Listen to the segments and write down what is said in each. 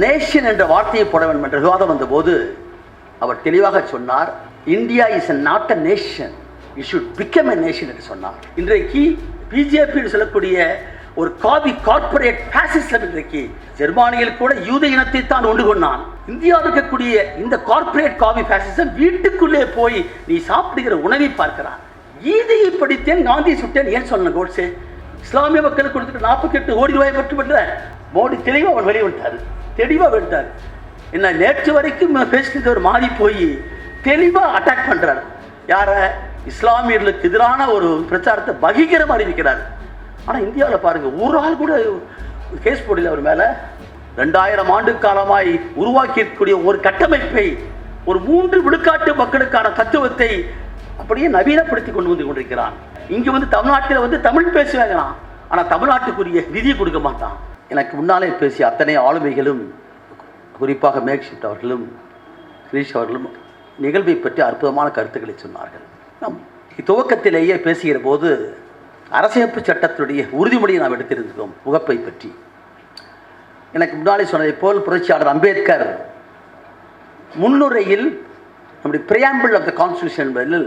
Nation என்ற வார்த்தையை போட வேண்டும் என்ற விவாதம் வந்தபோது அவர் தெளிவாக சொன்னார் India is not a nation you should become a nation என்று சொன்னார். இன்றைக்கு பிஜேபி சொல்லக்கூடிய ஒரு காபி கார்ப்பரேட் பாசிசம் இன்றைக்கு ஜெர்மானியில் கூட யூத இனத்தை தான் உண்டு கொண்டான். இந்தியாவில் இருக்கக்கூடிய இந்த கார்ப்பரேட் காபி பாசிசம் வீட்டுக்குள்ளே போய் நீ சாப்பிடுகிற உணவை பார்க்கிறான். கீதையை படித்தேன் காந்தி சுட்டேன். ஏன் சொன்ன கோட்ஸே? இஸ்லாமிய மக்களுக்கு கொடுத்துட்டு நாற்பத்தி எட்டு கோடி ரூபாய் மட்டுமல்ல மோடி தெளிவாக அவர் வெளியிட்டார். தெளிவாக விட்டார். என்ன நேற்று வரைக்கும் பேசினது ஒரு மாறி போய் தெளிவாக அட்டாக் பண்ணுறார் யாரை? இஸ்லாமியர்களுக்கு எதிரான ஒரு பிரச்சாரத்தை பகிரமாக அறிவிக்கிறார் ஆனால் இந்தியாவில் பாருங்கள் ஒரு ஆள் கூட கேஸ் போடல அவர் மேலே. ரெண்டாயிரம் ஆண்டு காலமாய் உருவாக்கியிருக்கக்கூடிய ஒரு கட்டமைப்பை ஒரு மூன்று விழுக்காட்டு மக்களுக்கான தத்துவத்தை அப்படியே நவீனப்படுத்தி கொண்டு வந்து கொண்டிருக்கிறான். இங்கே வந்து தமிழ்நாட்டில் வந்து தமிழ் பேசுவாங்களாம். ஆனால் தமிழ்நாட்டுக்குரிய நிதியை கொடுக்க மாட்டான். எனக்கு முன்னாலே பேசிய அத்தனை ஆளுமைகளும் குறிப்பாக மேக்ஷிப்ட் அவர்களும் கிரீஷ் அவர்களும் நிகழ்வை பற்றி அற்புதமான கருத்துக்களை சொன்னார்கள். நாம் துவக்கத்திலேயே பேசுகிற போது அரசியமைப்பு சட்டத்தினுடைய உறுதிமொழியை நாம் எடுத்திருந்தோம் முகப்பை பற்றி. எனக்கு முன்னாலே சொன்னதைப் போல் புரட்சியாளர் அம்பேத்கர் முன்னுரையில் நம்முடைய பிரியாம்பிள் ஆஃப் த கான்ஸ்டியூஷன் என்பதில்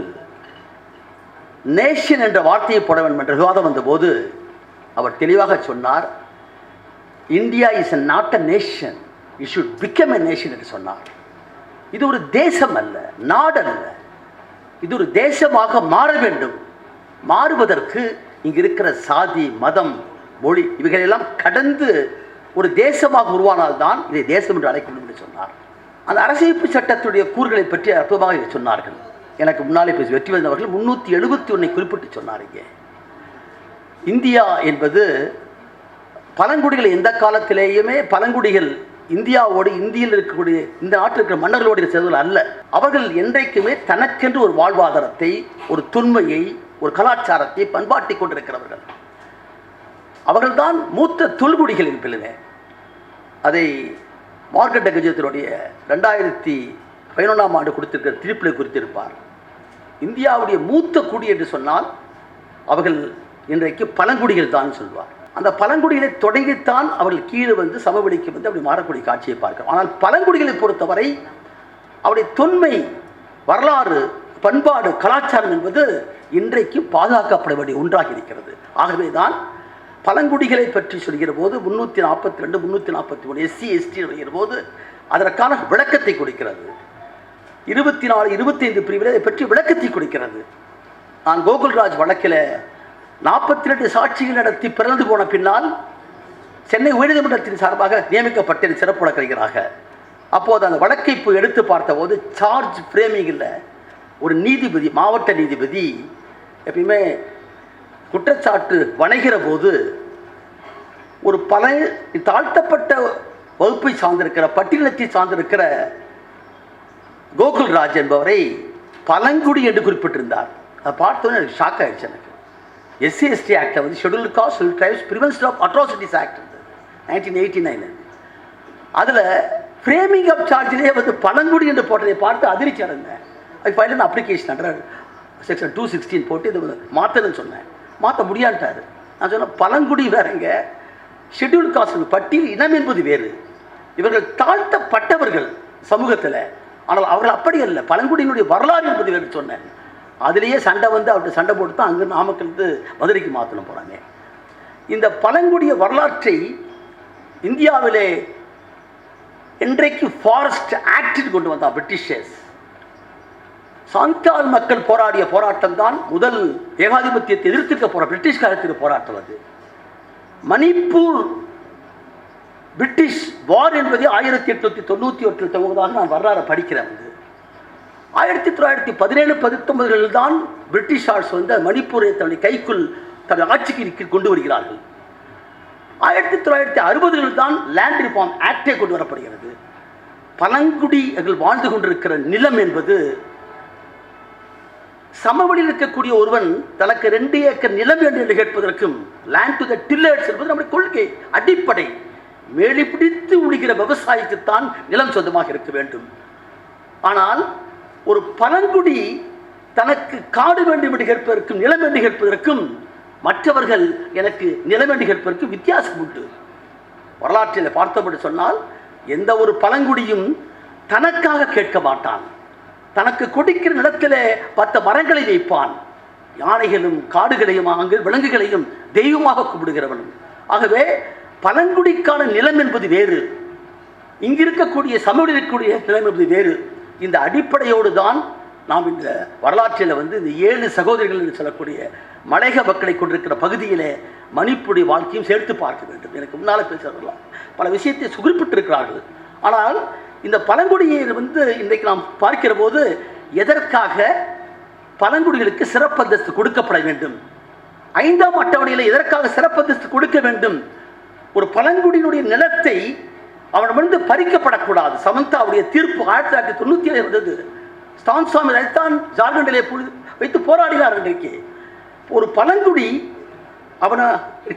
நேஷன் என்ற வார்த்தையை போட வேண்டும் என்ற விவாதம் வந்தபோது அவர் தெளிவாக சொன்னார் India is not a nation you should become a nation என்று சொன்னார். இது ஒரு தேசம் அல்ல நாடு அல்ல. இது ஒரு தேசமாக மாற வேண்டும். மாறுவதற்கு இங்கு இருக்கிற சாதி மதம் மொழி இவைகளெல்லாம் கடந்து ஒரு தேசமாக உருவானால்தான் இதை தேசம் என்று அழைக்க முடியும் என்று சொன்னார். அந்த அரசியமைப்பு சட்டத்துடைய கூறுகளை பற்றி அற்புதமாக இதை சொன்னார்கள். எனக்கு முன்னாலே பேசி வெற்றி வந்தவர்கள் முன்னூற்றி எழுபத்தி ஒன்றை குறிப்பிட்டு சொன்னாருங்க இந்தியா என்பது பழங்குடிகள் எந்த காலத்திலேயுமே பழங்குடிகள் இந்தியாவோடு இந்தியில் இருக்கக்கூடிய இந்த நாட்டில் இருக்கிற மன்னர்களோடு சேர்ந்தவர்கள் அல்ல. அவர்கள் என்றைக்குமே தனக்கென்று ஒரு வாழ்வாதாரத்தை ஒரு துன்மையை ஒரு கலாச்சாரத்தை பண்பாட்டி கொண்டிருக்கிறவர்கள். அவர்கள்தான் மூத்த தொல்குடிகளின் பிள்ளை அதை மார்க்கெட் கஜத்தினுடைய ரெண்டாயிரத்தி பதினொன்றாம் ஆண்டு கொடுத்திருக்கிற தீர்ப்பில் குறித்திருப்பார். இந்தியாவுடைய மூத்த குடி என்று சொன்னால் அவர்கள் இன்றைக்கு பழங்குடிகள் தான் சொல்வார். அந்த பழங்குடிகளை தொடங்கித்தான் அவர்கள் கீழே வந்து சமவெளிக்கு வந்து அப்படி மாறக்கூடிய காட்சியை பார்க்கிறோம். ஆனால் பழங்குடிகளை பொறுத்தவரை அவருடைய தொன்மை வரலாறு பண்பாடு கலாச்சாரம் என்பது இன்றைக்கு பாதுகாக்கப்பட வேண்டிய ஒன்றாக இருக்கிறது. ஆகவே தான் பழங்குடிகளை பற்றி சொல்கிற போது முந்நூற்றி நாற்பத்தி ரெண்டு முந்நூற்றி நாற்பத்தி மூணு எஸ்சி எஸ்டி சொல்கிற போது அதற்கான விளக்கத்தை கொடுக்கிறது. இருபத்தி நாலு இருபத்தைந்து பிரிவில் அதை பற்றி விளக்கத்தை கொடுக்கிறது. நான் கோகுல்ராஜ் வழக்கில் நாற்பத்தி ரெண்டு சாட்சிகள் நடத்தி பிறந்து போன பின்னால் சென்னை உயர்நீதிமன்றத்தின் சார்பாக நியமிக்கப்பட்டேன் சிறப்பு வழக்கறிஞராக அப்போது அந்த வழக்கை இப்போ எடுத்து பார்த்தபோது சார்ஜ் ஃப்ரேமிங்கில் ஒரு நீதிபதி மாவட்ட நீதிபதி எப்பயுமே குற்றச்சாட்டு வணைகிற போது ஒரு பல தாழ்த்தப்பட்ட வகுப்பை சார்ந்திருக்கிற பட்டியலத்தை சார்ந்திருக்கிற கோகுல்ராஜ் என்பவரை பழங்குடி என்று குறிப்பிட்டிருந்தார். அதை பார்த்தோன்னே எனக்கு ஷாக் ஆயிடுச்சு எனக்கு. எஸ்சி எஸ்டி ஆக்டை வந்து schedule caste tribes prevention of atrocities act nineteen eighty nine அதில் ஃப்ரேமிங் அப் சார்ஜிலே வந்து பழங்குடி என்று போட்டதை பார்த்து அதிர்ச்சி அடைந்தேன். அது file application under section two sixteen போட்டு இதை மாற்றணும்னு சொன்னேன். மாற்ற முடியான்ட்டாரு நான் சொன்னேன் பழங்குடி வேறங்க. ஷெட்யூல் காஸ்ட் பட்டியல் இனம் என்பது வேறு. இவர்கள் தாழ்த்தப்பட்டவர்கள் சமூகத்தில். ஆனால் அவர்கள் அப்படி அல்ல. பழங்குடியினுடைய வரலாறு என்பது வேறு சொன்னேன். அதுலேயே சண்டை வந்து அவர்கிட்ட சண்டை போட்டு தான் அங்கே நாமக்கல்ந்து மதுரைக்கு மாற்றணும் போகிறாங்க இந்த பழங்குடிய வரலாற்றை இந்தியாவிலே என்றைக்கு ஃபாரஸ்ட் ஆக்டில் கொண்டு வந்தான் பிரிட்டிஷர்ஸ். சாந்தால் மக்கள் போராடிய போராட்டம் தான் முதல் ஏகாதிபத்தியத்தை எதிர்த்திருக்க போகிற பிரிட்டிஷ் காலத்துக்கு போராட்டம் அது. மணிப்பூர் பிரிட்டிஷ் வார் என்பது ஆயிரத்தி எட்நூத்தி தொண்ணூற்றி ஒன்றில் துவங்குவதாக நான் வரலாறு படிக்கிறேன். வந்து ஆயிரத்தி தொள்ளாயிரத்தி பதினேழு பத்தொன்பதுகளில் தான் பிரிட்டிஷார்ஸ் வந்து மணிப்பூரை தன்னுடைய கைக்குள் தன்னுடைய ஆட்சிக்கு கொண்டு வருகிறார்கள். ஆயிரத்தி தொள்ளாயிரத்தி அறுபதுகளில் தான் லேண்ட் ரிஃபார்ம் ஆக்டே கொண்டு வரப்படுகிறது. பழங்குடிகள் வாழ்ந்து கொண்டிருக்கிற நிலம் என்பது சமவெளியில் இருக்கக்கூடிய ஒருவன் தனக்கு ரெண்டு ஏக்கர் நிலம் என்று கேட்பதற்கும் லேண்ட் டு த டில்லர்ஸ் என்பது நம்முடைய கொள்கை அடிப்படை. மேலி பிடித்து உழுகிற விவசாயிக்குத்தான் நிலம் சொந்தமாக இருக்க வேண்டும். ஆனால் ஒரு பழங்குடி தனக்கு காடு வேண்டும் என்று கேட்பதற்கும் நிலம் என்று கேட்பதற்கும் மற்றவர்கள் எனக்கு நிலம் என்று கேட்பதற்கும் வித்தியாசம் உண்டு. வரலாற்றில் பார்த்தபடி சொன்னால் எந்த ஒரு பழங்குடியும் தனக்காக கேட்க மாட்டான். தனக்கு கொடிக்கிற நிலத்திலே பத்து மரங்களை வைப்பான். யானைகளும் காடுகளையும் அங்கு விலங்குகளையும் தெய்வமாக கும்பிடுகிறவனும் ஆகவே பழங்குடிக்கான நிலம் என்பது வேறு. இங்கிருக்கக்கூடிய சமூக இருக்கக்கூடிய நிலம் என்பது வேறு. இந்த அடிப்படையோடு தான் நாம் இந்த வரலாற்றில் வந்து இந்த ஏழு சகோதரிகள் என்று சொல்லக்கூடிய மலையக மக்களை கொண்டிருக்கிற பகுதியிலே மணிப்புடைய வாழ்க்கையும் சேர்த்து பார்க்க வேண்டும். எனக்கு முன்னால் பேசுகிறவர்களாம் பல விஷயத்தை குறிப்பிட்டிருக்கிறார்கள் ஆனால் இந்த பழங்குடியை வந்து இன்றைக்கு நாம் பார்க்கிற போது எதற்காக பழங்குடிகளுக்கு சிறப்பந்தஸ்து கொடுக்கப்பட வேண்டும்? ஐந்தாம் அட்டவணையில் எதற்காக சிறப்பந்தஸ்து கொடுக்க வேண்டும்? ஒரு பழங்குடியினுடைய நிலத்தை அவனிடமிருந்து பறிக்கப்படக்கூடாது. சமந்தாவுடைய தீர்ப்பு ஆயிரத்தி தொள்ளாயிரத்தி தொண்ணூற்றி ஏழு வந்தது. ஸ்டான் சுவாமி ரஜித்தான் ஜார்க்கண்டிலே வைத்து போராடினார் இன்றைக்கு ஒரு பழங்குடி அவனை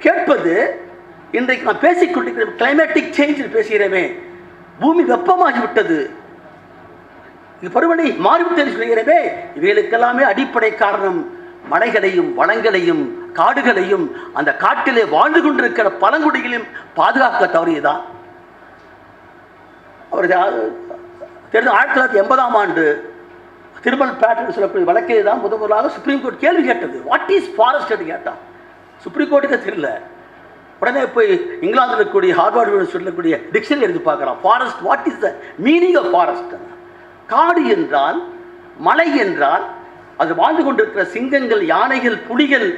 கேட்பது இன்றைக்கு நான் பேசிக்கொண்டிருக்கிற கிளைமேட்டிக் சேஞ்சில் பேசுகிறேமே பூமி வெப்பமாகிவிட்டது. இது பருவனை மாறிவிட்டது சொல்கிறவே இவைகளுக்கெல்லாமே அடிப்படை காரணம். மலைகளையும் வளங்களையும் காடுகளையும் அந்த காட்டிலே வாழ்ந்து கொண்டிருக்கிற பழங்குடிகளையும் பாதுகாக்க தவறியதான் அவர் தெரிந்து ஆயிரத்தி தொள்ளாயிரத்தி எண்பதாம் ஆண்டு திருமல் பேட்டன் சொல்லக்கூடிய வழக்கிலே தான் முதன் முதலாக சுப்ரீம் கோர்ட் கேள்வி கேட்டது. வாட் இஸ் ஃபாரஸ்ட் கேட்டான். சுப்ரீம் கோர்ட்டுக்கு தெரியல. உடனே போய் இங்கிலாந்தில் இருக்கக்கூடிய ஹார்வர்ட் சொல்லக்கூடிய டிக்ஷனரி எடுத்து பார்க்குறான். Forest what is the meaning of forest காடு என்றால் மலை என்றால் அது வாழ்ந்து கொண்டிருக்கிற சிங்கங்கள் யானைகள் புலிகள்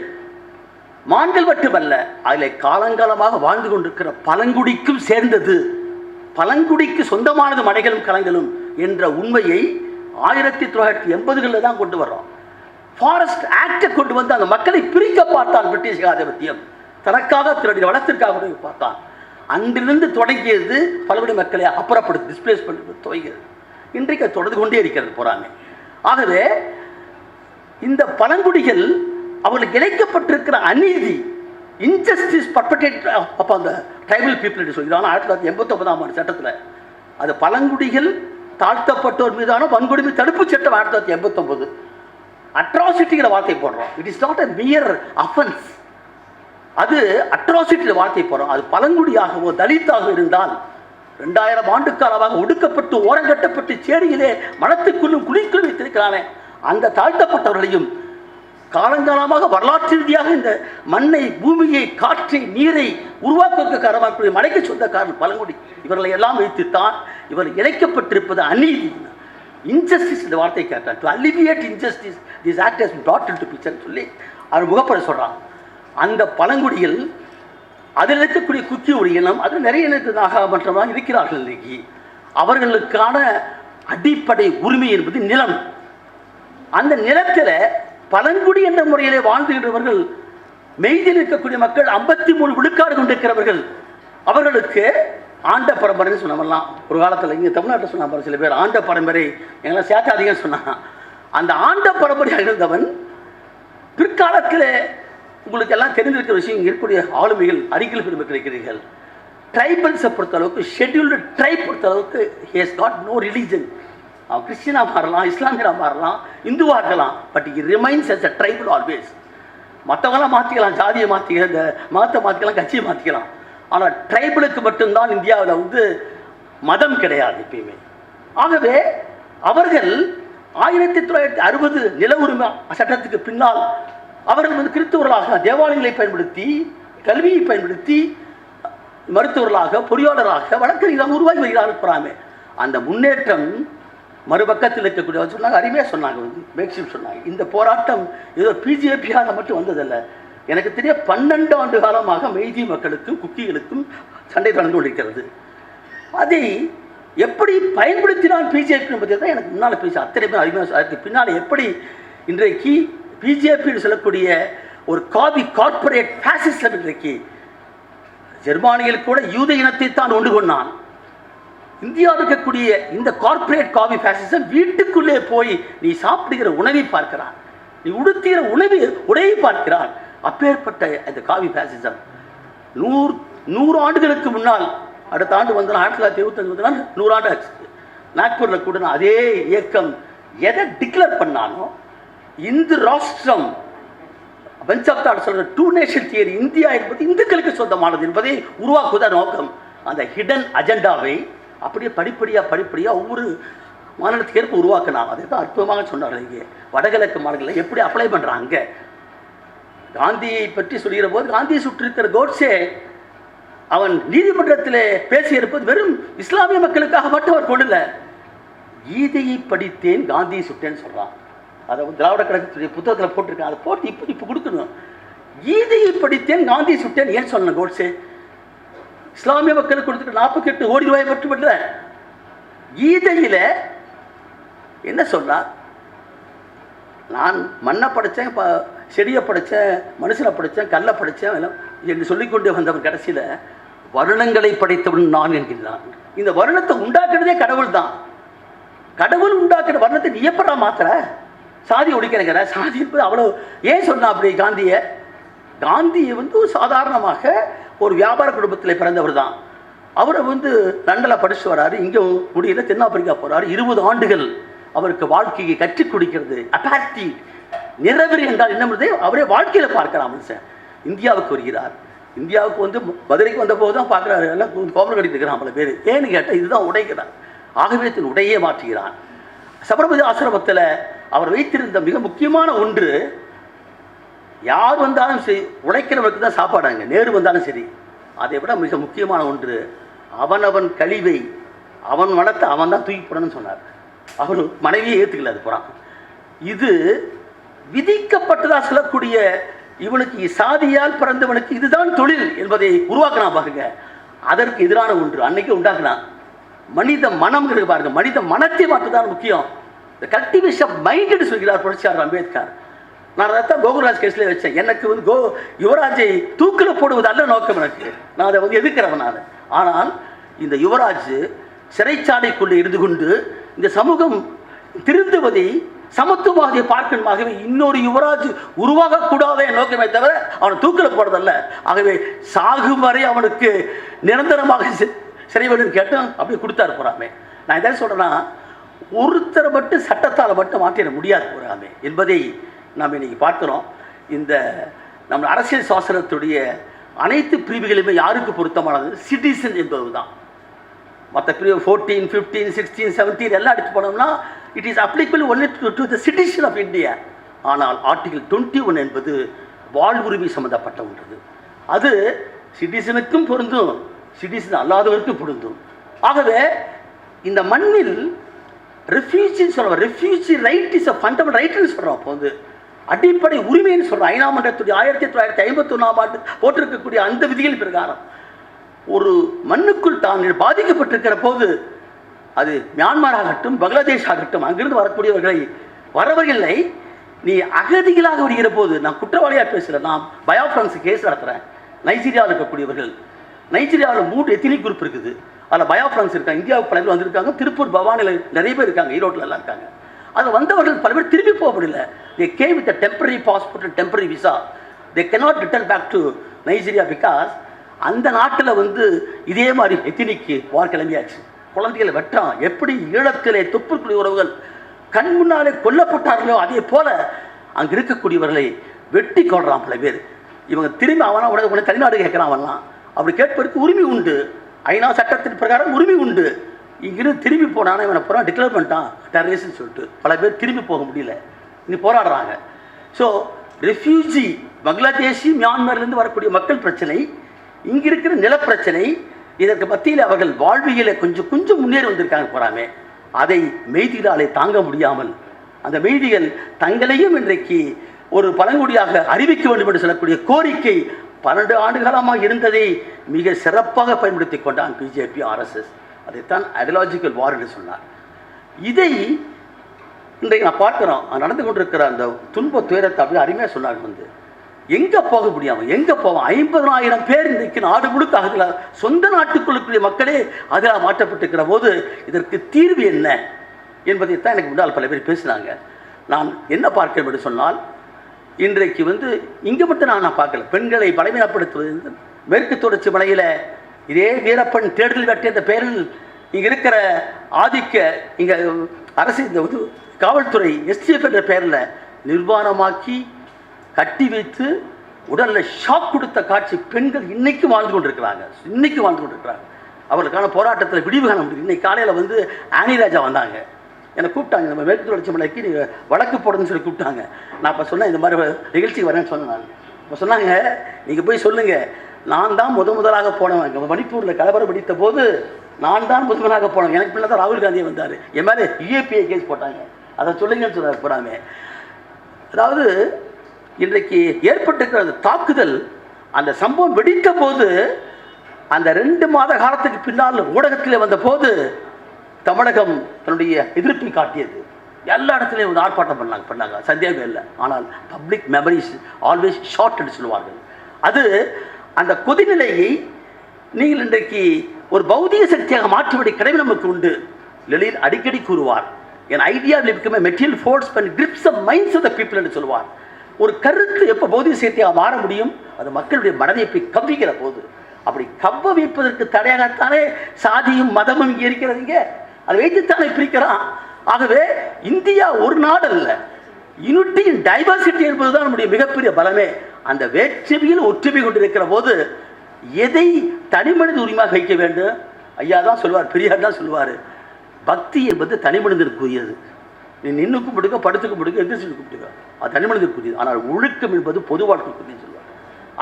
மான்கள் மட்டுமல்ல அதில் காலங்காலமாக வாழ்ந்து கொண்டிருக்கிற பழங்குடிக்கும் சேர்ந்தது. பழங்குடிக்கு சொந்தமானது மடைகளும் கலங்களும் என்ற உண்மையை ஆயிரத்தி தொள்ளாயிரத்தி எண்பதுகளில் தான் கொண்டு வர்றோம். ஃபாரஸ்ட் ஆக்டை கொண்டு வந்து அந்த மக்களை பிரிக்க பார்த்தான் பிரிட்டிஷ் ஆதிபத்தியம் தனக்காக தன்னுடைய வளத்திற்காக பார்த்தான். அன்றிலிருந்து தொடங்கியது பழங்குடி மக்களை அப்புறப்படுத்தி டிஸ்பிளேஸ் பண்ணி துவங்கியது இன்றைக்கு அது தொடர்ந்து கொண்டே இருக்கிறது போகிறாங்க ஆகவே இந்த பழங்குடிகள் அவர்களுக்கு இழைக்கப்பட்டிருக்கிற அநீதி இன்ஜஸ்டிஸ் பர்பட்டேட் அப்போ அந்த ட்ரைபல் பீப்புள் என்று சொல்கிறாங்க ஆயிரத்தி தொள்ளாயிரத்தி எண்பத்தொன்பதாம் ஆண்டு சட்டத்தில். அது பழங்குடிகள் தாழ்த்தப்பட்டோர் மீதான வன்கொடுமை தடுப்பு சட்டம் ஆயிரத்தி தொள்ளாயிரத்தி எண்பத்தொம்பது அட்ராசிட்டிங்கிற வார்த்தை போடுறோம். It is not a mere offence அது அட்ராசிட்டியில் வார்த்தை போடுறோம். அது பழங்குடியாகவோ தலித்தாக இருந்தால் ரெண்டாயிரம் ஆண்டு காலமாக ஒடுக்கப்பட்டு ஓரங்கட்டப்பட்டு சேரியிலே மனத்துக்குள்ளும் குளிக்குள்ளும் வைத்திருக்கிறானே. அந்த தாழ்த்தப்பட்டவர்களையும் காலங்காலமாக வரலாற்று ரீதியாக இந்த மண்ணை பூமியை காற்றை நீரை உருவாக்க காரணமாக மலைக்கு சொந்தக்காரன் பழங்குடி. இவர்களை எல்லாம் வைத்துத்தான் இவர் இணைக்கப்பட்டிருப்பது அநீதி. இன்ஜஸ்டிஸ் இந்த வார்த்தை கேட்டான் to alleviate injustice this act has brought to picture சொல்லி அவர் முகப்பட சொல்கிறான் அந்த பழங்குடியில் அதில் இருக்கக்கூடிய குச்சி ஒரு இனம் அதில் நிறைய இனத்து நாகாமன்றமாக இருக்கிறார்கள் இன்னைக்கு அவர்களுக்கான அடிப்படை உரிமை என்பது நிலம். அந்த நிலத்தில் பழங்குடி என்ற முறையிலே வாழ்ந்துகின்றவர்கள் மெய்தில் இருக்கக்கூடிய மக்கள் ஐம்பத்தி மூணு விழுக்காடு கொண்டிருக்கிறவர்கள். அவர்களுக்கு ஆண்ட பரம்பரைன்னு சொன்னவெல்லாம். ஒரு காலத்தில் இங்கே தமிழ்நாட்டில் சொன்ன சில பேர் ஆண்ட பரம்பரை. எங்களை அதிகம் சொன்னான் அந்த ஆண்ட பரம்பரையாக இருந்தவன் பிற்காலத்தில் உங்களுக்கு எல்லாம் தெரிஞ்சிருக்கிற விஷயம் இங்கே இருக்கக்கூடிய ஆளுமைகள் அருகில் பெருமை கிடைக்கிறீர்கள். ட்ரைபல்ஸை பொறுத்த அளவுக்கு ஷெட்யூல்டு ட்ரைப் பொறுத்த அளவுக்கு ஹேஸ் காட் நோ ரிலீஜன் கிறிஸ்டியனாக மாறலாம் இஸ்லாமியராக மாறலாம் இந்துவாக இருக்கலாம். But it remains as a tribal always மற்றவங்களாம் மாற்றிக்கலாம் ஜாதியை மாற்றிக்கலாம் இந்த மதத்தை மாற்றிக்கலாம் கட்சியை மாற்றிக்கலாம் ஆனால் ட்ரைபிளுக்கு மட்டும்தான் இந்தியாவில் வந்து மதம் கிடையாது எப்பயுமே. ஆகவே அவர்கள் ஆயிரத்தி தொள்ளாயிரத்தி அறுபது நில உரிமை சட்டத்துக்கு பின்னால் அவர்கள் வந்து கிறிஸ்தவர்களாக தேவாலயங்களை பயன்படுத்தி கல்வியை பயன்படுத்தி மருத்துவர்களாக பொறியாளராக வழக்கறிஞராக உருவாகி வருகிறார்கள் அந்த முன்னேற்றம் மறுபக்கத்தில் இருக்கக்கூடிய சொன்னாங்க அருமையாக சொன்னாங்க வந்து மேக்சிம் சொன்னாங்க. இந்த போராட்டம் ஏதோ பிஜேபியால் மட்டும் வந்ததல்ல. எனக்கு தெரிய பன்னெண்டு ஆண்டு காலமாக மெய்தி மக்களுக்கும் குக்கிகளுக்கும் சண்டை தொடர்ந்து கொண்டிருக்கிறது. அதை எப்படி பயன்படுத்தினால் பிஜேபி பற்றி தான் எனக்கு முன்னால் பேச அத்தனை பேர் அருமையாக அதுக்கு பின்னால் எப்படி இன்றைக்கு பிஜேபின்னு சொல்லக்கூடிய ஒரு காபி கார்ப்பரேட் ஃபேசிஸ்டம் இன்றைக்கு ஜெர்மானியில் கூட யூத இனத்தை தான் ஒன்று கொண்டான். இந்தியாவில் இருக்கக்கூடிய இந்த கார்ப்பரேட் காபி ஃபேஷிசம் வீட்டுக்குள்ளே போய் நீ சாப்பிடுகிற உணவை பார்க்கிறான் நீ உடுத்துகிற உணவை உடையை பார்க்கிறான் அப்பேற்பட்ட இந்த காவி ஃபேஷிசம் நூறு நூறு ஆண்டுகளுக்கு முன்னால் அடுத்த ஆண்டு வந்தால் ஆயிரத்தி தொள்ளாயிரத்தி இருபத்தஞ்சு வந்தால் நூறாண்டு ஆச்சு. நாக்பூரில் கூட அதே இயக்கம் எதை டிக்ளேர் பண்ணானோ இந்து ராஷ்டிரம் பஞ்சாப்தாடு சொல்கிற டூ நேஷன் தியரி இந்தியா என்பது இந்துக்களுக்கு சொந்தமானது என்பதை உருவாக்குவதன் நோக்கம் அந்த ஹிடன் அஜெண்டாவை அப்படியே படிப்படியாக படிப்படியாக ஒவ்வொரு மாநிலத்துக்கு ஏற்ப உருவாக்கினாங்க. அதை தான் அற்புதமாக சொன்னார் இங்கே. வடகிழக்கு மாநிலங்களில் எப்படி அப்ளை பண்ணுறாங்க காந்தியை பற்றி சொல்கிற போது காந்தியை சுற்றிருக்கிற கோட்ஸே அவன் நீதிமன்றத்தில் பேசியிருப்பது வெறும் இஸ்லாமிய மக்களுக்காக மட்டும் அவர் கொண்டு கீதையை படித்தேன் காந்தியை சுட்டேன்னு சொல்கிறான் அதை திராவிட கழகத்துடைய புத்தகத்தில் போட்டிருக்கேன் அதை போட்டு இப்போ இப்போ கொடுக்கணும். கீதையை படித்தேன் காந்தியை சுட்டேன் ஏன் சொல்லணும் கோட்ஸே? இஸ்லாமிய மக்களுக்கு கொடுத்துட்டு நாற்பத்தி எட்டு கோடி ரூபாய் மட்டுமல்ல கீதையில் என்ன சொல்றார் நான் மண்ணை படைத்தேன் இப்போ செடியை படைத்தேன் மனுஷனை படைத்தேன் கல்லை படைத்தேன் எல்லாம் என்று சொல்லிக்கொண்டு வந்தவன் கடைசியில் வருணங்களை படைத்தவன் நான் என்கின்றான் இந்த வருணத்தை உண்டாக்குறதே கடவுள் தான். கடவுள் உண்டாக்குற வர்ணத்தை நீ எப்படா மாத்துற? சாதி ஒழிக்கிறங்கிற. சாதி என்பது அவ்வளோ ஏன் சொன்னா அப்படி காந்தியை? காந்தியை வந்து ஒரு சாதாரணமாக ஒரு வியாபார குடும்பத்தில் பிறந்தவர் தான். அவரை வந்து லண்டனில் படிச்சு வராரு. இங்கே முடியல தென்னாப்பிரிக்கா போகிறாரு இருபது ஆண்டுகள் அவருக்கு வாழ்க்கையை கற்றுக் கொடுக்கிறது. அபார்த்தி நிறவெறி என்றால் என்ன அவரே வாழ்க்கையில் பார்க்கலாம் மனுஷன். இந்தியாவுக்கு வருகிறார். இந்தியாவுக்கு வந்து மதுரைக்கு வந்த போது தான் பார்க்குறாரு. எல்லாம் கோபுரம் கடித்துக்கிறான் பல பேர். ஏன்னு கேட்டால் இதுதான் உடைகிறான் ஆகவே தன் உடையே மாற்றுகிறான். சபர்மதி ஆசிரமத்தில் அவர் வைத்திருந்த மிக முக்கியமான ஒன்று யார் வந்தாலும் சரி உழைக்கிறவனுக்கு தான் சாப்பாடாங்க நேரு வந்தாலும் சரி. அதை விட மிக முக்கியமான ஒன்று அவனவன் கழிவை அவன் மனத்தை அவன் தான் தூக்கி போடணும்னு சொன்னார். அவர் மனைவியை ஏற்றுக்கல அது போகிறான் இது விதிக்கப்பட்டதாக சொல்லக்கூடிய இவனுக்கு சாதியால் பிறந்தவனுக்கு இதுதான் தொழில் என்பதை உருவாக்கினான் பாருங்க. அதற்கு எதிரான ஒன்று அன்னைக்கு உண்டாக்குனான் மனித மனம் பாருங்க. மனித மனத்தை மட்டும்தான் முக்கியம். இந்த கல்டிவேஷன் மைண்ட் சொல்கிறார் புரட்சியாளர் அம்பேத்கர். நான் அதைத்தான் கோகுல்ராஜ் கேஸ்ல வச்சேன். எனக்கு வந்து கோ யுவராஜை தூக்கில் போடுவது அல்ல நோக்கம் எனக்கு. நான் அதை வந்து எதிர்க்கிறவன் நான் ஆனால் இந்த யுவராஜ் சிறைச்சாலைக்குள்ளே இருந்து கொண்டு இந்த சமூகம் திருந்துவதை சமத்துவவாதியை பார்க்கணுமாகவே இன்னொரு யுவராஜ் உருவாகக்கூடாத நோக்கமே தவிர அவனை தூக்கில் போடுறதல்ல. ஆகவே சாகும் வரை அவனுக்கு நிரந்தரமாக சி- சிறை வேணும்னு அப்படியே கொடுத்தாரு போறாமே. நான் எதாவது சொல்றேன்னா ஒருத்தரை மட்டும் சட்டத்தால் மட்டும் மாற்றிட முடியாது போகிறாமே என்பதை நாம் இன்றைக்கி பார்க்குறோம். இந்த நம்ம அரசியல் சாசனத்துடைய அனைத்து பிரிவுகளுமே யாருக்கு பொருத்தமானது? சிட்டிசன் என்பது தான் மற்ற பிரிவு ஃபோர்டீன் ஃபிஃப்டீன் சிக்ஸ்டீன் செவன்டீன் எல்லாம் எடுத்து போனோம்னா it is applicable only to the citizen of India ஆனால் ஆர்டிகிள் டுவெண்ட்டி ஒன் என்பது வாழ்வுரிமை சம்மந்தப்பட்ட ஒன்றது. அது சிட்டிசனுக்கும் பொருந்தும் சிட்டிசன் அல்லாதவருக்கும் பொருந்தும். ஆகவே இந்த மண்ணில் ரெஃப்யூஜின்னு சொல்கிறோம் refugee right is a fundamental ரைட்டுன்னு சொல்கிறோம் அப்போ வந்து அடிப்படை உரிமைன்னு சொல்கிறோம் ஐநா மன்றத்துடைய ஆயிரத்தி தொள்ளாயிரத்தி ஐம்பத்தொன்னாம் ஆண்டு போட்டிருக்கக்கூடிய அந்த விதிகள் பிரகாரம் ஒரு மண்ணுக்குள் தான் பாதிக்கப்பட்டிருக்கிற போது அது மியான்மர் ஆகட்டும் பங்களாதேஷ் ஆகட்டும் அங்கிருந்து வரக்கூடியவர்களை வரவர்களை நீ அகதிகளாக வருகிற போது நான் குற்றவாளியாக பேசுகிறேன் நான் பயோஃப்ரான்ஸ் கேஸ் நடத்துகிறேன் நைஜீரியாவில் இருக்கக்கூடியவர்கள். நைஜீரியாவில் மூன்று எத்தினிக் குரூப் இருக்குது. அதில் பயோஃப்ரான்ஸ் இருக்காங்க இந்தியாவுக்கு பல வந்திருக்காங்க. திருப்பூர் பவானியில் நிறைய பேர் இருக்காங்க ஈரோட்டில் எல்லாம் இருக்காங்க. அது வந்தவர்கள் பல பேர் திரும்பி போக முடியல. They came with temporary passport and temporary visa they cannot return back to Nigeria because அந்த நாட்டில் வந்து இதே மாதிரி எத்தினிக்கு வார் கிளம்பியாச்சு. குழந்தைகளை வெட்டான் எப்படி ஈழத்திலே துப்புக்குடி உறவுகள் கண் முன்னாலே கொல்லப்பட்டார்களோ அதே போல அங்கே இருக்கக்கூடியவர்களை வெட்டி கொள்றான் பல பேர். இவங்க திரும்பி அவனா உடனே உடனே தனிநாடு கேட்குறான் அவன்லாம். அப்படி கேட்பதற்கு உரிமை உண்டு. ஐநா சட்டத்தின் பிரகாரம் உரிமை உண்டு. இங்கிருந்து திரும்பி போனானா இவனை பூரா டிக்ளேர் பண்ணிட்டான் டெரரிஸ்ட்னு சொல்லிட்டு. பல பேர் திரும்பி போக முடியல. இனி போராடுறாங்க. ஸோ ரெஃப்யூஜி பங்களாதேஷி மியான்மர்லேருந்து வரக்கூடிய மக்கள் பிரச்சனை இங்கே இருக்கிற நிலப்பிரச்சனை இதற்கு மத்தியில் அவர்கள் வாழ்வியலை கொஞ்சம் கொஞ்சம் முன்னேறி வந்திருக்காங்க போறாமே. அதை மெய்திகளாலே தாங்க முடியாமல் அந்த மெய்திகள் தங்களையும் இன்றைக்கு ஒரு பழங்குடியாக அறிவிக்க வேண்டும் என்று சொல்லக்கூடிய கோரிக்கை பன்னெண்டு ஆண்டுகாலமாக இருந்ததை மிக சிறப்பாக பயன்படுத்தி கொண்டான் பிஜேபி ஆர்எஸ்எஸ் அதைத்தான் ஐடியாலஜிக்கல் வார் என்று சொன்னார். இதை இன்றைக்கு நான் பார்க்குறோம். நடந்து கொண்டிருக்கிற அந்த துன்ப துயரத்தை அப்படியே அருமையாக சொன்னாங்க வந்து. எங்கே போக முடியாமல் எங்கே போவோம் ஐம்பதனாயிரம் பேர் இன்றைக்கு நாடு முழுக்க அதில் சொந்த நாட்டுக்குள்ளுக்குரிய மக்களே அதில் மாற்றப்பட்டிருக்கிற போது இதற்கு தீர்வு என்ன என்பதைத்தான் எனக்கு முன்னால் பல பேர் பேசினாங்க. நான் என்ன பார்க்கிறேன் என்று சொன்னால் இன்றைக்கு வந்து இங்கே மட்டும் நான் நான் பார்க்கல. பெண்களை பலவீனப்படுத்துவது வந்து மேற்கு தொடர்ச்சி மலையில் இதே வீரப்பன் தேடுதல் கட்டிய அந்த பெயரில் இங்கே இருக்கிற ஆதிக்க இங்கே அரசு இந்த இது காவல்துறை எஸ்டிஎஃப் என்ற பெயரில் நிர்வாணமாக்கி கட்டி வைத்து உடலில் ஷாக் கொடுத்த காட்சி பெண்கள் இன்னைக்கு வாழ்ந்து கொண்டிருக்கிறாங்க. இன்னைக்கு வாழ்ந்து கொண்டிருக்கிறாங்க. அவர்களுக்கான போராட்டத்தில் விடிவு காண முடியும் இன்னைக்கு காலையில் வந்து ஆனிராஜா வந்தாங்க. என்னை கூப்பிட்டாங்க. நம்ம மேற்கு தொடர்ச்சி மலைக்கு நீ வழக்கு போடணும்னு சொல்லி கூப்பிட்டாங்க. நான் இப்போ சொன்னேன் இந்த மாதிரி நிகழ்ச்சிக்கு வரேன்னு சொன்னேன் நான். இப்போ சொன்னாங்க நீங்கள் போய் சொல்லுங்கள் நான் தான் முத முதலாக போனவன். மணிப்பூரில் கலவரம் பிடித்த போது நான் தான் முத போனவன். எனக்கு பிள்ளை தான் ராகுல் காந்தி வந்தார். என் மேலே யூஏபிஏ கேஸ் போட்டாங்க. அதை சொல்லுங்கன்னு சொன்னார் போறாமே அதாவது இன்றைக்கு ஏற்பட்டிருக்கிற அந்த தாக்குதல் அந்த சம்பவம் வெடித்த போது அந்த ரெண்டு மாத காலத்துக்கு பின்னால் ஊடகத்தில் வந்த போது தமிழகம் தன்னுடைய எதிர்ப்பை காட்டியது. எல்லா இடத்துலையும் வந்து ஆர்ப்பாட்டம் பண்ணாங்க பண்ணாங்க. சந்தேகமே இல்லை. ஆனால் பப்ளிக் மெமரிஸ் ஆல்வேஸ் ஷார்ட் சொல்லுவார்கள். அது அந்த கொதிநிலையை நீங்கள் இன்றைக்கு ஒரு பௌதிக சக்தியாக மாற்றுவதை கடமை நமக்கு உண்டு. லலித் அடிக்கடி கூறுவார் an idea become material force பண்ணி grips of minds of the people என்று சொல்வார். ஒரு கருத்து எப்போ பௌதிக சக்தியாக மாற முடியும்? அது மக்களுடைய மனதை போய் கவ்விக்கிற போது. அப்படி கவ்வ வைப்பதற்கு தடையாகத்தானே சாதியும் மதமும் இங்கே இருக்கிறதுங்க அதை வைத்துத்தானே பிரிக்கிறான். ஆகவே இந்தியா ஒரு நாடு இல்லை யூனிட்டியின் டைவர்சிட்டி என்பதுதான் நம்முடைய மிகப்பெரிய பலமே. அந்த வேற்றுமையில் ஒற்றுமை கொண்டிருக்கிற போது எதை தனிமனித உரிமையாக வைக்க வேண்டும்? ஐயா தான் சொல்லுவார் பெரியார் தான் சொல்லுவார். பக்தி என்பது தனிமனிதனுக்குரியது நீ நின்று கும்பிடுக்க படுத்து கும்பிடுக்க எந்திரிச்சு கும்பிடுக்க அது தனிமனிதனுக்குரியது ஆனால் ஒழுக்கம் என்பது பொது வாழ்க்கைக்குரியது சொல்லுவார்.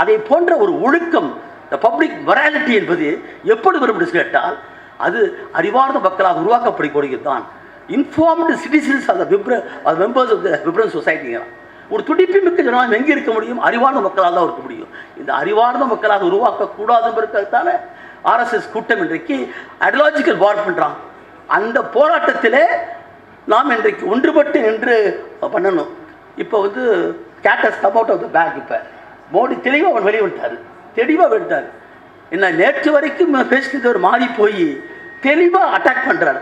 அதை போன்ற ஒரு ஒழுக்கம் இந்த பப்ளிக் மொராலிட்டி என்பது எப்படி வரும் என்று கேட்டால் அது அறிவார்ந்த மக்களாக உருவாக்கப்படுகிறது தான். இன்ஃபார்ம்டு சிட்டிசன்ஸ் ஆஃப் த அது மெம்பர்ஸ் ஆஃப் த விப்ரன் சொசைட்டிங்கிறான் ஒரு துடிப்பு மிக்க ஜனநாயகம் எங்கே இருக்க முடியும்? அறிவார்ந்த மக்களால் தான் இருக்க முடியும். இந்த அறிவார்ந்த மக்களாக உருவாக்கக்கூடாது என்பதற்காகத்தானே ஆர்எஸ்எஸ் கூட்டம் இன்றைக்கு ஐடியாலஜிக்கல் வார் பண்ணுறான் அந்த போராட்டத்திலே நாம் இன்றைக்கு ஒன்றுபட்டு நின்று பண்ணணும். இப்போ வந்து cats come out of the bag இப்போ. மோடி தெளிவாக அவன் வெளியே விட்டார் தெளிவாக விட்டார் என்ன நேற்று வரைக்கும் பேசினவர் மாறி போய் தெளிவாக அட்டாக் பண்ணுறாரு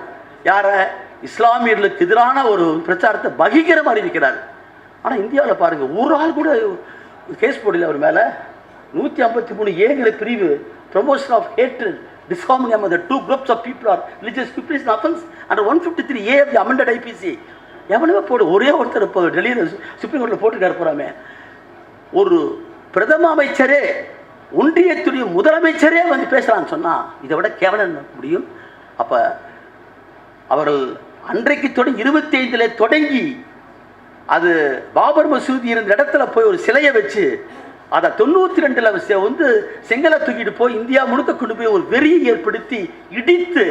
யாரை? இஸ்லாமியர்களுக்கு எதிரான ஒரு பிரச்சாரத்தை பகிரமாக அறிவிக்கிறார் ஆனால் இந்தியாவில் பாருங்கள் ஒரு ஆள் கூட கேஸ் போடல அவர் மேலே. நூற்றி ஐம்பத்தி மூணு ஏங்கிற பிரிவு promotion of hatred discoming among the two groups of people or religious people offence an offense under 153 A of the amended IPC எவனுமே போடு ஒரே ஒருத்தர் இப்போ டெல்லியில் சுப்ரீம் கோர்ட்டில் போட்டுக்கார போகிறாமே ஒரு பிரதம அமைச்சரே ஒன்றியத்துடைய முதலமைச்சரே வந்து பேசலான்னு சொன்னால் இதை விட கேவலம் என்ன முடியும். அப்போ அவர்கள் அன்றைக்கு தொடங்கி இருபத்தைந்தில் தொடங்கி அது பாபர் மசூதி இருந்த இடத்துல போய் ஒரு சிலையை வச்சு அதை தொண்ணூற்றி ரெண்டில் வந்து செங்கலை தூக்கிட்டு போய் இந்தியா முழுக்க கொண்டு போய் ஒரு வெறியை ஏற்படுத்தி இடித்து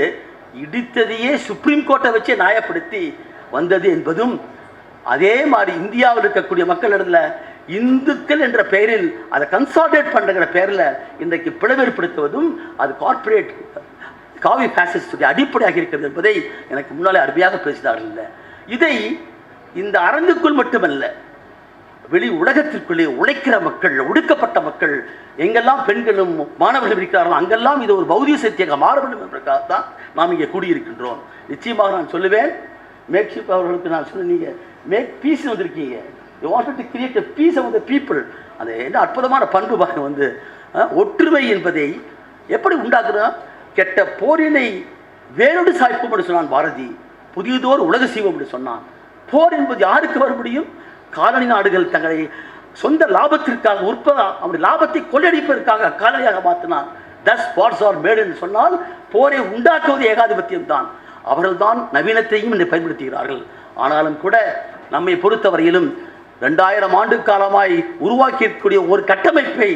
இடித்ததையே சுப்ரீம் கோர்ட்டை வச்சே நியாயப்படுத்தி வந்தது என்பதும் அதே மாதிரி இந்தியாவில் இருக்கக்கூடிய மக்களிடத்தில் இந்துக்கள் என்ற பெயரில் அதை கன்சால்டேட் பண்ணுற பெயரில் இன்றைக்கு பிளவேற்படுத்துவதும் அது கார்ப்பரேட் காவி ஃபேசிஸ்டுடைய அடிப்படையாக இருக்கிறது என்பதை எனக்கு முன்னாலே அருமையாக பேசினார்கள் இல்லை. இதை இந்த அரங்குக்குள் மட்டுமல்ல வெளி உலகத்திற்குள்ளே உழைக்கிற மக்கள் ஒடுக்கப்பட்ட மக்கள் எங்கெல்லாம் பெண்களும் மாணவர்கள் இருக்கிறார்களோ அங்கெல்லாம் இது ஒரு பௌதிக சக்தியாக மாறப்படும் என்பதற்காக தான் நாம் இங்கே கூடியிருக்கின்றோம். நிச்சயமாக நான் சொல்லுவேன் மேக்ஷிப் அவர்களுக்கு நான் சொல்ல நீங்கள் மேக் பீஸ் வந்திருக்கீங்க. You want to create a peace of the people அது என்ன அற்புதமான பண்பு பாருங்க வந்து ஒற்றுமை என்பதை எப்படி உண்டாக்குறோம் கெட்ட போரினை வேறொரு சாய்ப்போம் என்று சொன்னான் பாரதி. புதியதோர் உலக செய்வோம் என்று சொன்னான். போர் என்பது யாருக்கு வர முடியும்? காலனி நாடுகள் தங்களை சொந்த லாபத்திற்காக உற்ப அப்படி லாபத்தை கொள்ளையடிப்பதற்காக காலனியாக மாற்றினார். தஸ் வாட்ஸ் ஆர் மேட் என்று சொன்னால் போரை உண்டாக்குவது ஏகாதிபத்தியம் தான். அவர்கள்தான் நவீனத்தையும் இன்று பயன்படுத்துகிறார்கள். ஆனாலும் கூட நம்மை பொறுத்தவரையிலும் ரெண்டாயிரம் ஆண்டு காலமாய் உருவாக்கியிருக்கக்கூடிய ஒரு கட்டமைப்பை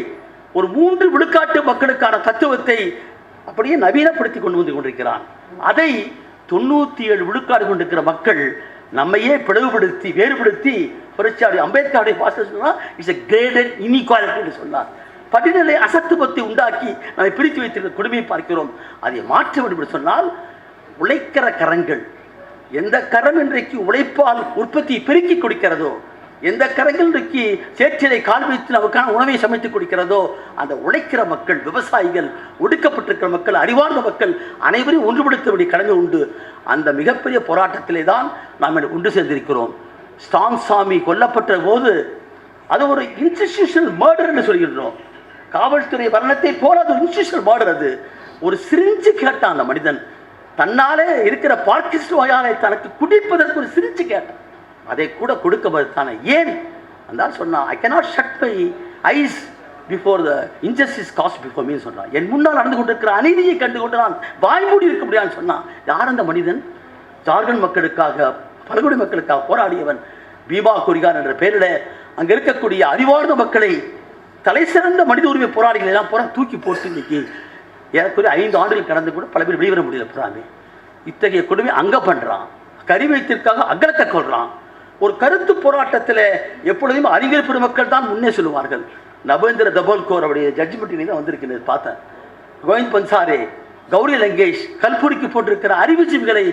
ஒரு மூன்று விழுக்காட்டு மக்களுக்கான தத்துவத்தை அப்படியே நவீனப்படுத்தி கொண்டு வந்து கொண்டிருக்கிறான். அதை தொண்ணூற்றி ஏழு விழுக்காடு கொண்டிருக்கிற மக்கள் நம்மையே பிளவுபடுத்தி வேறுபடுத்தி புரட்சியாளி அம்பேத்கருடைய பாசம் சொன்னால் இட்ஸ் எ கிரேடர் இன்இக்வாலிட்டி என்று சொன்னார். படிநிலை அசத்துவத்தை உண்டாக்கி நம்மை பிரித்து வைத்திருக்கிற கொடுமையை பார்க்கிறோம். அதை மாற்ற வேண்டும் என்று சொன்னால் உழைக்கிற கரங்கள் எந்த கரம் இன்றைக்கு உழைப்பால் உற்பத்தியை பெருக்கி கொடுக்கிறதோ எந்த கரங்கள் நுக்கி சேற்றிலை கால் வைத்து நமக்கான உணவை சமைத்து கொடுக்கிறதோ அந்த உழைக்கிற மக்கள் விவசாயிகள் ஒடுக்கப்பட்டிருக்கிற மக்கள் அறிவார்ந்த மக்கள் அனைவரையும் ஒன்றுபடுத்த வேண்டிய கடமை உண்டு. அந்த மிகப்பெரிய போராட்டத்திலே தான் நாம் இன்று கொண்டு சேர்ந்திருக்கிறோம். ஸ்டாங் சாமி கொல்லப்பட்ட போது அது ஒரு இன்ஸ்டிடியூஷனல் மர்டர் என்று சொல்கின்றோம். காவல்துறை வர்ணத்தை போல அது இன்ஸ்டிடியூஷனல் மர்டர் அது. ஒரு சிரிஞ்சு கேட்டான் அந்த மனிதன். தன்னாலே இருக்கிற பார்க்கிஸ்ட் வயாலை தனக்கு குடிப்பதற்கு ஒரு சிரிச்சு கேட்டான். அதை கூட கொடுக்க மறுத்தானே ஏன்? அந்த சொன்னான் I cannot shut my eyes before the injustice caste before me சொல்றான் என் முன்னால் நடந்து கொண்டிருக்கிற அநீதியை கண்டு கொண்டு நான் வாய்மூடி இருக்க முடியாதுன்னு சொன்னான் யார் அந்த மனிதன்? ஜார்க்கண்ட் மக்களுக்காக பழங்குடி மக்களுக்காக போராடியவன் பீபா குரிகான் என்ற பெயரில் அங்கே இருக்கக்கூடிய அறிவார்ந்த மக்களை தலை சிறந்த மனித உரிமை போராளிகளை எல்லாம் போற தூக்கி போட்டு இன்னைக்கு ஏறக்குறைய ஐந்து ஆண்டுகள் கடந்து கூட பல பேர் வெளிவர முடியல போறாங்க இத்தகைய கொடுமை அங்க பண்றான். கறி வைத்திற்காக அகலத்தை கொள்றான். ஒரு கருத்து போராட்டத்தில் எப்பொழுதும் அறிஞர் பெருமக்கள் தான் முன்னே சொல்லுவார்கள். நபேந்திர தபோல்கோர் அவருடைய ஜட்ஜ்மெண்ட் தான் வந்திருக்கிறது பார்த்தேன். கோவிந்த் பன்சாரே கௌரி லங்கேஷ் கல்புரிக்கு போட்டிருக்கிற அறிவுஜீவிகளை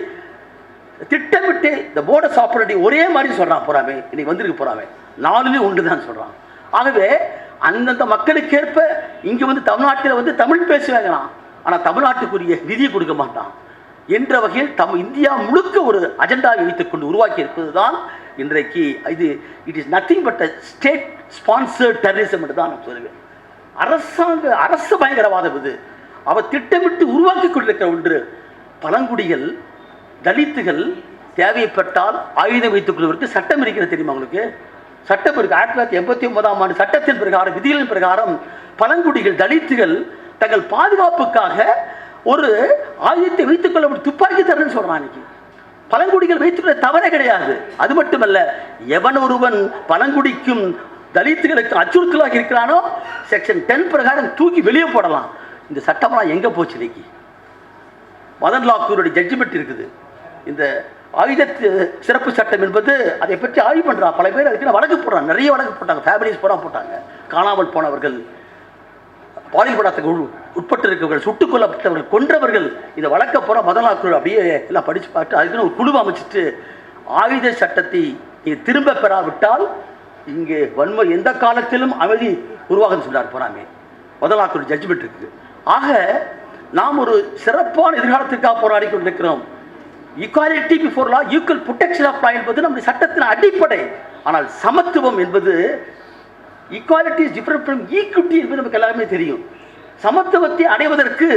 திட்டமிட்டு இந்த போர்டஸ் ஆப்பரேட்டி ஒரே மாதிரி சொல்றான் போறாமே இன்னைக்கு வந்திருக்கு போறாமே. நாலுமே ஒன்று தான் சொல்றான். ஆகவே அந்தந்த மக்களுக்கேற்ப இங்க வந்து தமிழ்நாட்டில் வந்து தமிழ் பேசுவாங்களாம். ஆனா தமிழ்நாட்டுக்குரிய நிதியை கொடுக்க மாட்டான். என்ற வகையில் தம் இந்தியா முழுக்க ஒரு அஜெண்டாவை வைத்துக்கொண்டு உருவாக்கி இருப்பது தான் இன்றைக்கு இது it is nothing but a state sponsored terrorism என்று தான் நான் சொல்லுவேன். அரசாங்க அரசு பயங்கரவாதம் இது. அவர் திட்டமிட்டு உருவாக்கி கொண்டிருக்கிற ஒன்று பழங்குடிகள் தலித்துகள் தேவைப்பட்டால் ஆயுதம் வைத்துக் கொள்வதற்கு சட்டம் இருக்கிறது தெரியுமா உங்களுக்கு? சட்டம் இருக்கு. ஆயிரத்தி தொள்ளாயிரத்தி எண்பத்தி ஒன்பதாம் ஆண்டு சட்டத்தின் பிரகாரம் விதிகளின் பிரகாரம் பழங்குடிகள் தலித்துகள் தங்கள் பாதுகாப்புக்காக ஒரு ஆயுதத்தை வைத்துக் கொள்ள துப்பாக்கி தரணும்னு சொல்றான் அன்னைக்கு பழங்குடிகள் வைத்துள்ள தவறே கிடையாது. அது மட்டுமல்ல எவன் ஒருவன் பழங்குடிக்கும் தலித்துகளுக்கு அச்சுறுத்தலாக இருக்கிறானோ செக்ஷன் டென் பிரகாரம் தூக்கி வெளியே போடலாம். இந்த சட்டமெல்லாம் எங்கே போச்சு இன்னைக்கு? மதன் லாக்கூருடைய ஜட்ஜ்மெண்ட் இருக்குது. இந்த ஆயுத சிறப்பு சட்டம் என்பது அதை பற்றி ஆய்வு பண்ணுறான் பல பேர் அதுக்கு வழக்கு போடுறாங்க. நிறைய வழக்கு போட்டாங்க. ஃபேமிலிஸ் போட போட்டாங்க. காணாமல் போனவர்கள் பாலியல் படத்துக்கு உட்பட்டு இருக்கவர்கள் சுட்டுக் கொல்லப்பட்டவர்கள் கொன்றவர்கள் இதை வழக்க போற மதலாக்குழு அப்படியே எல்லாம் படிச்சு பார்த்து அதுக்குன்னு ஒரு குழு அமைச்சிட்டு ஆயுத சட்டத்தை நீ திரும்ப பெறாவிட்டால் இங்கே வன்மை எந்த காலத்திலும் அமைதி உருவாகும் சொன்னார் போறாமே. முதலாக்குழு ஜட்ஜ்மெண்ட் இருக்குது. ஆக நாம் ஒரு சிறப்பான எதிர்காலத்திற்காக போராடி கொண்டிருக்கிறோம். Equality before law equal protection of law என்பது நம்முடைய சட்டத்தின் அடிப்படை. ஆனால் சமத்துவம் என்பது equality is different from equity என்பது நமக்கு எல்லாருமே தெரியும். சமத்துவத்தை அடைவதற்கு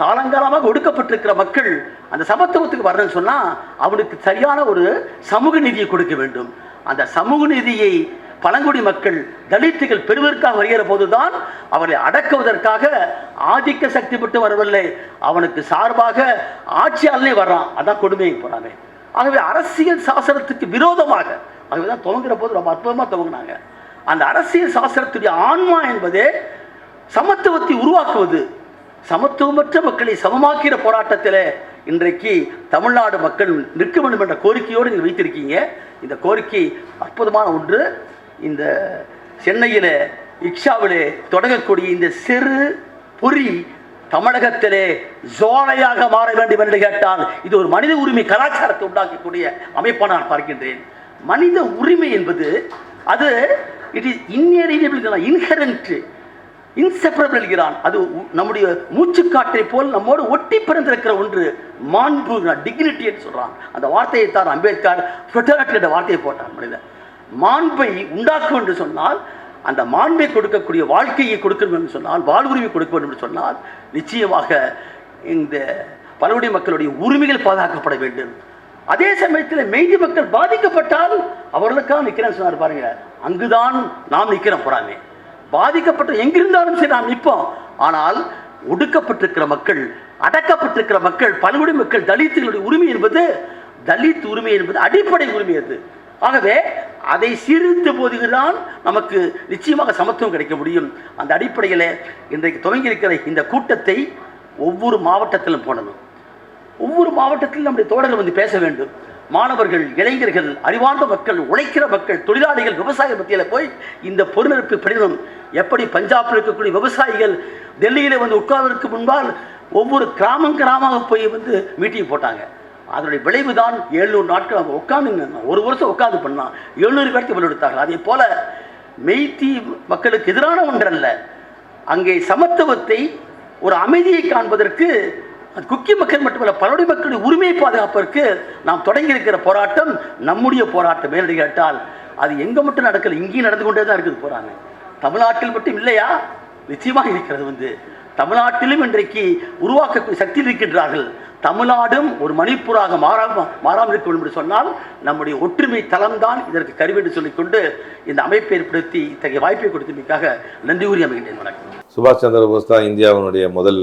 காலங்காலமாக ஒடுக்கப்பட்டிருக்கிற மக்கள் அந்த சமத்துவத்துக்கு வரணும்னு சொன்னால் அவனுக்கு சரியான ஒரு சமூக நிதியை கொடுக்க வேண்டும். அந்த சமூக நிதியை பழங்குடி மக்கள் தலித்துகள் பெறுவதற்காக வருகிற போதுதான் அவரை அடக்குவதற்காக ஆதிக்க சக்தி மட்டும் வரவில்லை. அவனுக்கு சார்பாக ஆட்சியாளனே வர்றான். அதான் கொடுமையை போறாங்க ஆகவே அரசியல் சாசனத்துக்கு விரோதமாக ஆகவே தான் துவங்குற போது ரொம்ப அற்புதமாக துவங்கினாங்க. அந்த அரசியல் சாஸ்திரத்துடைய ஆன்மா என்பதே சமத்துவத்தை உருவாக்குவது. சமத்துவமற்ற மக்களை சமமாக்கிற போராட்டத்தில் இன்றைக்கு தமிழ்நாடு மக்கள் நிற்க வேண்டும் என்ற கோரிக்கையோடு நீங்கள் வைத்திருக்கீங்க. இந்த கோரிக்கை அற்புதமான ஒன்று. இந்த சென்னையில் இக்ஷாவிலே தொடங்கக்கூடிய இந்த சிறு பொறி தமிழகத்திலே ஜோலையாக மாற வேண்டும் என்று கேட்டால் இது ஒரு மனித உரிமை கலாச்சாரத்தை உண்டாக்கக்கூடிய அமைப்பாக நான் பார்க்கின்றேன். மனித உரிமை என்பது அது it is inalienable inherent inseparable என்கிறான். அது நம்முடைய நம்முடைய மூச்சுக்காற்றை போல் நம்மோடு ஒட்டி பிறந்திருக்கிற ஒன்று மாண்பு டிக்னிட்டின்னு சொல்றான். அந்த வார்த்தையை தான் அம்பேத்கர் ஃப்ரெட்டர்னிட்டி என்ற வார்த்தையை போட்டார் மனிதன். மாண்பை உண்டாக்கும் என்று சொன்னால் அந்த மாண்பை கொடுக்கக்கூடிய வாழ்க்கையை கொடுக்கணும் என்று சொன்னால் வாழ்வுரிமை கொடுக்க வேண்டும் என்று சொன்னால் நிச்சயமாக இந்த பழங்குடி மக்களுடைய உரிமைகள் பாதுகாக்கப்பட வேண்டும். அதே சமயத்தில் மெய்தி மக்கள் பாதிக்கப்பட்டால் அவர்களுக்காக நிற்கிறேன் சொன்னார் பாருங்க. அங்குதான் நாம் நிற்கிறோம் பொறாமே பாதிக்கப்பட்ட எங்கிருந்தாலும் சரி நாம் நிற்போம். ஆனால் ஒடுக்கப்பட்டிருக்கிற மக்கள் அடக்கப்பட்டிருக்கிற மக்கள் பழங்குடி மக்கள் தலித்துகளுடைய உரிமை என்பது தலித் உரிமை என்பது அடிப்படை உரிமை அது. ஆகவே அதை சீர்திருத்த போதுதான் நமக்கு நிச்சயமாக சமத்துவம் கிடைக்க முடியும். அந்த அடிப்படையில் இன்றைக்கு துவங்கி இருக்கிற இந்த கூட்டத்தை ஒவ்வொரு மாவட்டத்திலும் போடணும். ஒவ்வொரு மாவட்டத்திலும் நம்முடைய தோழர்கள் வந்து பேச வேண்டும். மாணவர்கள் இளைஞர்கள் அறிவார்ந்த மக்கள் உழைக்கிற மக்கள் தொழிலாளிகள் விவசாய மத்தியில் போய் இந்த பொருளிருப்பு படிவம் எப்படி பஞ்சாபில் இருக்கக்கூடிய விவசாயிகள் டெல்லியில் வந்து உட்கார்வதற்கு முன்பால் ஒவ்வொரு கிராமம் கிராமமாக போய் வந்து மீட்டிங் போட்டாங்க. அதனுடைய விளைவு தான் எழுநூறு நாட்கள் அவங்க உட்காந்து ஒரு வருஷம் உட்காந்து பண்ணான் எழுநூறு பேருக்கு வலியுறுத்தார்கள் அதே போல மெய்த்தி மக்களுக்கு எதிரான ஒன்றல்ல. அங்கே சமத்துவத்தை ஒரு அமைதியை காண்பதற்கு குக்கி மக்கள் மட்டுமல்ல பலருடைய மக்களுடைய உரிமையை பாதுகாப்பதற்கு நாம் தொடங்கி இருக்கிற போராட்டம் நம்முடைய போராட்டம். மேலடி கேட்டால் அது எங்கே மட்டும் நடக்கல இங்கேயும் நடந்து கொண்டே தான் இருக்குது போகிறாங்க தமிழ்நாட்டில் மட்டும் இல்லையா? நிச்சயமாக இருக்கிறது வந்து. தமிழ்நாட்டிலும் இன்றைக்கு உருவாக்கக்கூடிய சக்தியில் இருக்கின்றார்கள். தமிழ்நாடும் ஒரு மணிப்பூராக மாறாம மாறாமல் இருக்க வேண்டும் என்று சொன்னால் நம்முடைய ஒற்றுமை தளம்தான் இதற்கு கருவி என்று சொல்லிக்கொண்டு இந்த அமைப்பை ஏற்படுத்தி இத்தகைய வாய்ப்பை கொடுத்தமைக்காக நன்றி கூறி அமைகின்றேன். வணக்கம். சுபாஷ் சந்திர போஸ் தான் இந்தியாவினுடைய முதல்